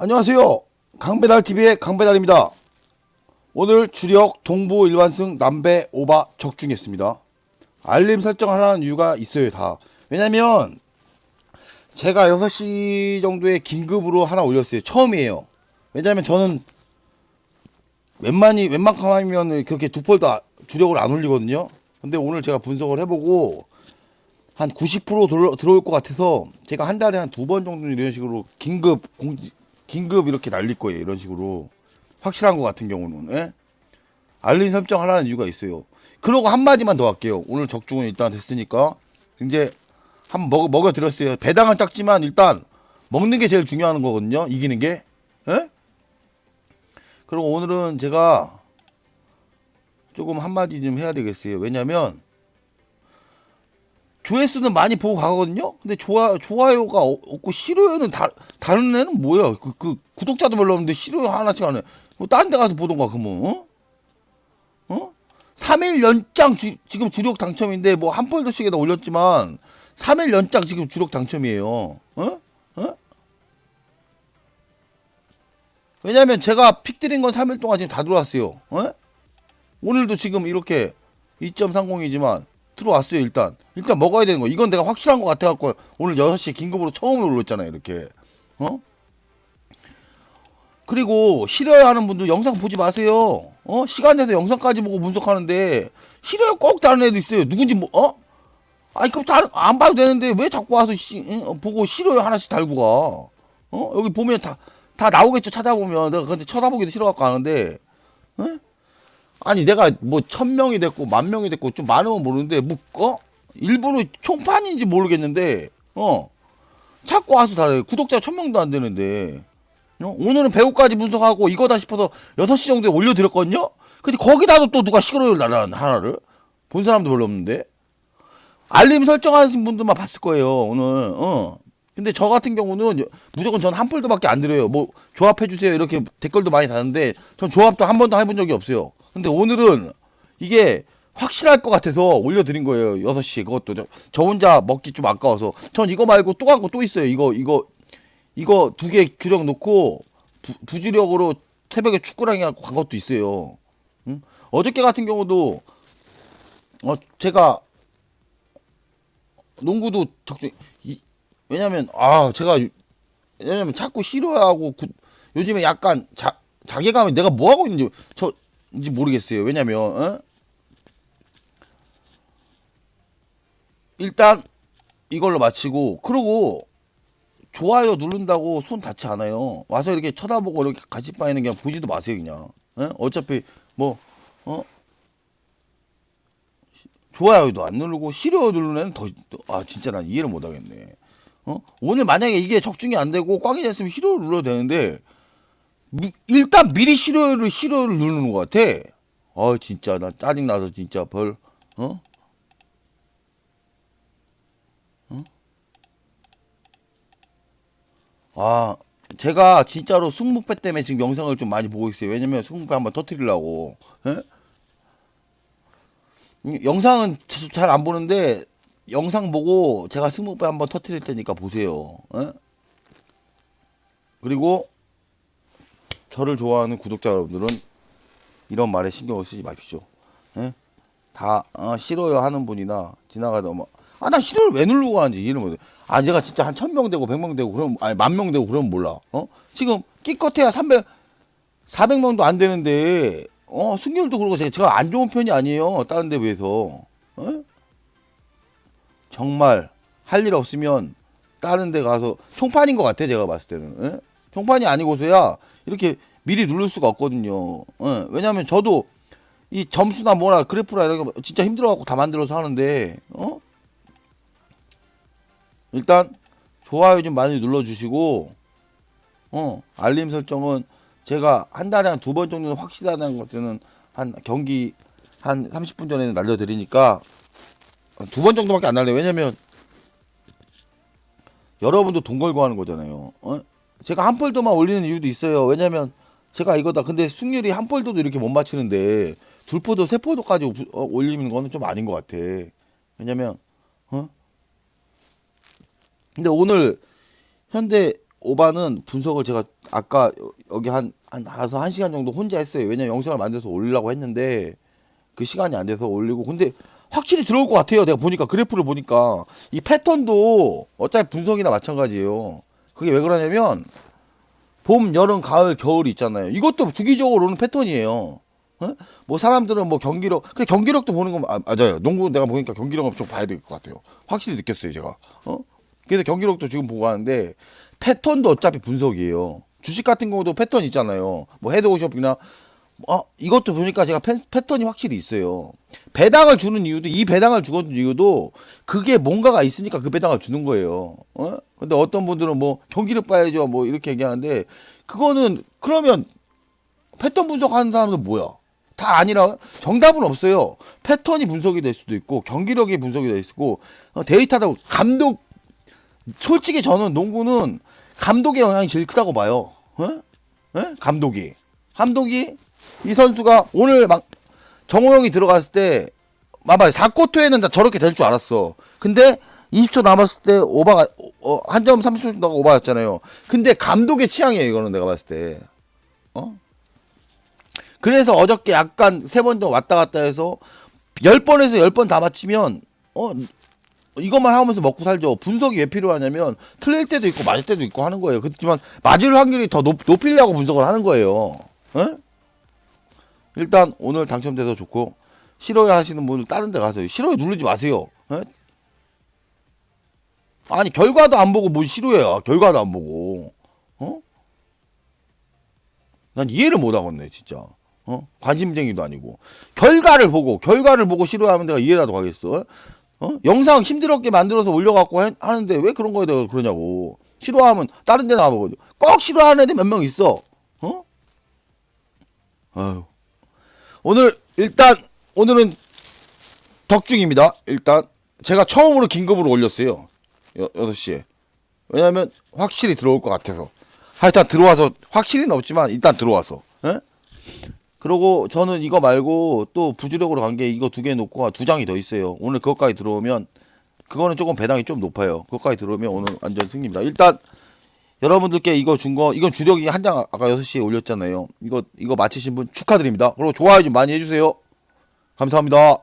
안녕하세요. 강배달TV의 강배달입니다. 오늘 주력 동부 일반승 남배 오바 적중했습니다. 알림 설정하라는 이유가 있어요, 다. 왜냐면 제가 6시 정도에 긴급으로 하나 올렸어요. 처음이에요. 왜냐면 저는 웬만히 웬만큼 하면 그렇게 두 폴도 아- 주력을 안 올리거든요. 근데 오늘 제가 분석을 해보고 한 90% 들어, 들어올 것 같아서 제가 한 달에 한 두 번 정도 이런 식으로 긴급 공지 긴급 이렇게 날릴 거예요. 이런 식으로 확실한 것 같은 경우는 예? 알림 설정 하라는 이유가 있어요. 그러고 한 마디만 더 할게요. 오늘 적중은 일단 됐으니까 이제 한번 먹어 먹어 드렸어요. 배당은 작지만 일단 먹는 게 제일 중요한 거거든요. 이기는 게. 예? 그리고 오늘은 제가 조금 한마디 좀 해야 되겠어요. 왜냐면 조회수는 많이 보고 가거든요. 근데 좋아 좋아요가 어- 없고 싫어요는 다 다른 애는 뭐야? 그, 그 구독자도 별로 없는데 싫어요 하나씩 하네. 뭐 다른 데 가서 보던가 그러면 어? 어? 3일 연장 주, 지금 주력 당첨인데 뭐 한 폴더씩에다 올렸지만 3일 연장 지금 주력 당첨이에요. 어? 어? 왜냐면 제가 픽 드린 건 3일 동안 지금 다 들어왔어요. 어? 오늘도 지금 이렇게 2.30이지만 들어왔어요 일단 일단 먹어야 되는 거 이건 내가 확실한 것 같아갖고 오늘 6시에 긴급으로 처음으로 올렸잖아요 이렇게 어? 그리고 싫어요 하는 분들 영상 보지 마세요 어? 시간 내서 영상까지 보고 분석하는데 싫어요 꼭 다른 애도 있어요 누군지 뭐 어? 아니 그거 다안 봐도 되는데 왜 자꾸 와서 시, 응? 어, 보고 싫어요 하나씩 달고 가 어? 여기 보면 다 다 나오겠죠 찾아보면 내가 근데 쳐다보기도 싫어갖고 하는데 어? 아니 내가 뭐 천 명이 됐고 만 명이 됐고 좀 많으면 모르는데 뭐 어? 일부러 총판인지 모르겠는데 어? 자꾸 와서 달아요 구독자 천 명도 안 되는데. 어? 오늘은 배우까지 분석하고 이거다 싶어서 6시 정도에 올려드렸거든요? 근데 거기다도 또 누가 시끄러울 날라 하나를? 본 사람도 별로 없는데. 알림 설정하신 분들만 봤을 거예요 오늘. 어. 근데 저 같은 경우는 무조건 전 한 폴드밖에 안 드려요. 뭐 조합해 주세요. 이렇게 댓글도 많이 다는데 전 조합도 한 번도 해본 적이 없어요 근데 오늘은 이게 확실할 것 같아서 올려드린 거예요. 6시에 그것도 저, 저 혼자 먹기 좀 아까워서. 전 이거 말고 또간거또 있어요. 이거 이거 이거 두 개 규력 놓고 부, 부주력으로 새벽에 축구랑이 하고 간 것도 있어요. 응? 어저께 같은 경우도 어 제가 농구도 적중 이, 왜냐면 아 제가 왜냐면 자꾸 싫어하고 구, 요즘에 약간 자 자괴감이 내가 뭐 하고 있는지 저 인지 모르겠어요. 왜냐면 어? 일단 이걸로 마치고 그러고 좋아요 누른다고 손 닿지 않아요. 와서 이렇게 쳐다보고 이렇게 같이 빠이는 그냥 보지도 마세요 그냥. 어? 어차피 뭐 어? 좋아요도 안 누르고 싫어요 누르는 더아 진짜 난 이해를 못 하겠네. 어? 오늘 만약에 이게 적중이 안 되고 꽝이 됐으면 싫어요 눌러도 되는데 미- 일단 미리 싫어요를 싫어요를 누르는 것 같아. 아 진짜 나 짜증 나서 진짜 벌 어? 어? 아 제가 진짜로 승무패 때문에 지금 영상을 좀 많이 보고 있어요. 왜냐면 승무패 한번 터트리려고. 예? 이- 영상은 잘 안 보는데 영상 보고 제가 승무패 한번 터트릴 테니까 보세요. 예? 그리고 저를 좋아하는 구독자 여러분들은 이런 말에 신경을 쓰지 마십시오. 예? 다 어, 싫어요 하는 분이나 지나가다 뭐, 아, 나 싫어요 왜 누르고 가는지 이해를 못해. 아, 내가 진짜 한 천 명 되고 백 명 되고 그럼 아니 만 명 되고 그러면 몰라. 어? 지금 끼껏해야 300, 400명도 안 되는데 어 승률도 그러고 제가, 제가 안 좋은 편이 아니에요. 다른 데 비해서. 어? 정말 할 일 없으면 다른 데 가서 총판인 것 같아 제가 봤을 때는. 예? 총판이 아니고서야 이렇게 미리 누를 수가 없거든요. 예, 왜냐하면 저도 이 점수나 뭐나 그래프나 이런 거 진짜 힘들어갖고 다 만들어서 하는데 어? 일단 좋아요 좀 많이 눌러주시고 어 알림 설정은 제가 한 달에 한 두 번 정도는 확실하다는 것들은 한 경기 한 30분 전에는 날려드리니까 두 번 정도밖에 안 날려요. 왜냐면 여러분도 돈 걸고 하는 거잖아요. 어? 제가 한 폴더만 올리는 이유도 있어요. 왜냐면 제가 이거다. 근데 승률이 한 폴더도 이렇게 못 맞추는데 둘 포도 세 포도까지 우- 어, 올리는 거는 좀 아닌 것 같아. 왜냐면 어? 근데 오늘 현대 오바는 분석을 제가 아까 여기 한, 한, 가서 한 시간 정도 혼자 했어요. 왜냐면 영상을 만들어서 올리려고 했는데 그 시간이 안 돼서 올리고. 근데 확실히 들어올 것 같아요. 내가 보니까 그래프를 보니까 이 패턴도 어차피 분석이나 마찬가지예요. 그게 왜 그러냐면 봄, 여름, 가을, 겨울이 있잖아요. 이것도 주기적으로 오는 패턴이에요. 어? 뭐 사람들은 뭐 경기력, 그래 경기력도 보는 건 아, 맞아요. 농구 내가 보니까 경기력은 좀 봐야 될 것 같아요. 확실히 느꼈어요, 제가. 어? 그래서 경기력도 지금 보고 하는데 패턴도 어차피 분석이에요. 주식 같은 경우도 패턴 있잖아요. 뭐 헤드오션이나 어, 이것도 보니까 제가 패, 패턴이 확실히 있어요. 배당을 주는 이유도 이 배당을 주는 이유도 그게 뭔가가 있으니까 그 배당을 주는 거예요. 어? 근데 어떤 분들은 뭐 경기력 봐야죠. 뭐 이렇게 얘기하는데 그거는 그러면 패턴 분석하는 사람은 뭐야? 다 아니라 정답은 없어요. 패턴이 분석이 될 수도 있고 경기력이 분석이 될 수도 있고 어, 데이터다 감독 솔직히 저는 농구는 감독의 영향이 제일 크다고 봐요. 어? 어? 감독이 감독이 이 선수가 오늘 막 정호영이 들어갔을 때 봐봐 4쿼터에는 다 저렇게 될 줄 알았어. 근데 20초 남았을 때 오바가 어, 한점 30초 나가 오바였잖아요. 근데 감독의 취향이에요 이거는 내가 봤을 때. 어? 그래서 어저께 약간 세 번 정도 왔다 갔다 해서 10번에서 10번 다 맞히면 어 이것만 하면서 먹고 살죠. 분석이 왜 필요하냐면 틀릴 때도 있고 맞을 때도 있고 하는 거예요. 그렇지만 맞을 확률이 더 높, 높이려고 분석을 하는 거예요. 어? 일단 오늘 당첨돼서 좋고 싫어요 하시는 분들 다른 데 가서 싫어요 누르지 마세요. 어? 아니 결과도 안 보고 뭐 싫어요. 결과도 안 보고. 어? 난 이해를 못 하겠네 진짜. 어? 관심쟁이도 아니고 결과를 보고 결과를 보고 싫어하면 내가 이해라도 가겠어. 어? 영상 힘들었게 만들어서 올려갖고 해- 하는데 왜 그런 거에 대해 그러냐고. 싫어하면 다른 데 나가고 꼭 싫어하는 애들 몇 명 있어. 어? 아유. 오늘 일단 오늘은 덕중입니다. 일단 제가 처음으로 긴급으로 올렸어요. 여, 6시에. 왜냐면 확실히 들어올 것 같아서. 하여튼 들어와서 확실히는 없지만 일단 들어와서. 예? 그리고 저는 이거 말고 또 부주력으로 간 게 이거 두 개 놓고 두 장이 더 있어요. 오늘 그것까지 들어오면 그거는 조금 배당이 좀 높아요. 그것까지 들어오면 오늘 완전 승리입니다. 일단 여러분들께 이거 준 거 이건 주력이 한 장 아까 6시에 올렸잖아요. 이거 이거 마치신 분 축하드립니다. 그리고 좋아요 좀 많이 해주세요. 감사합니다.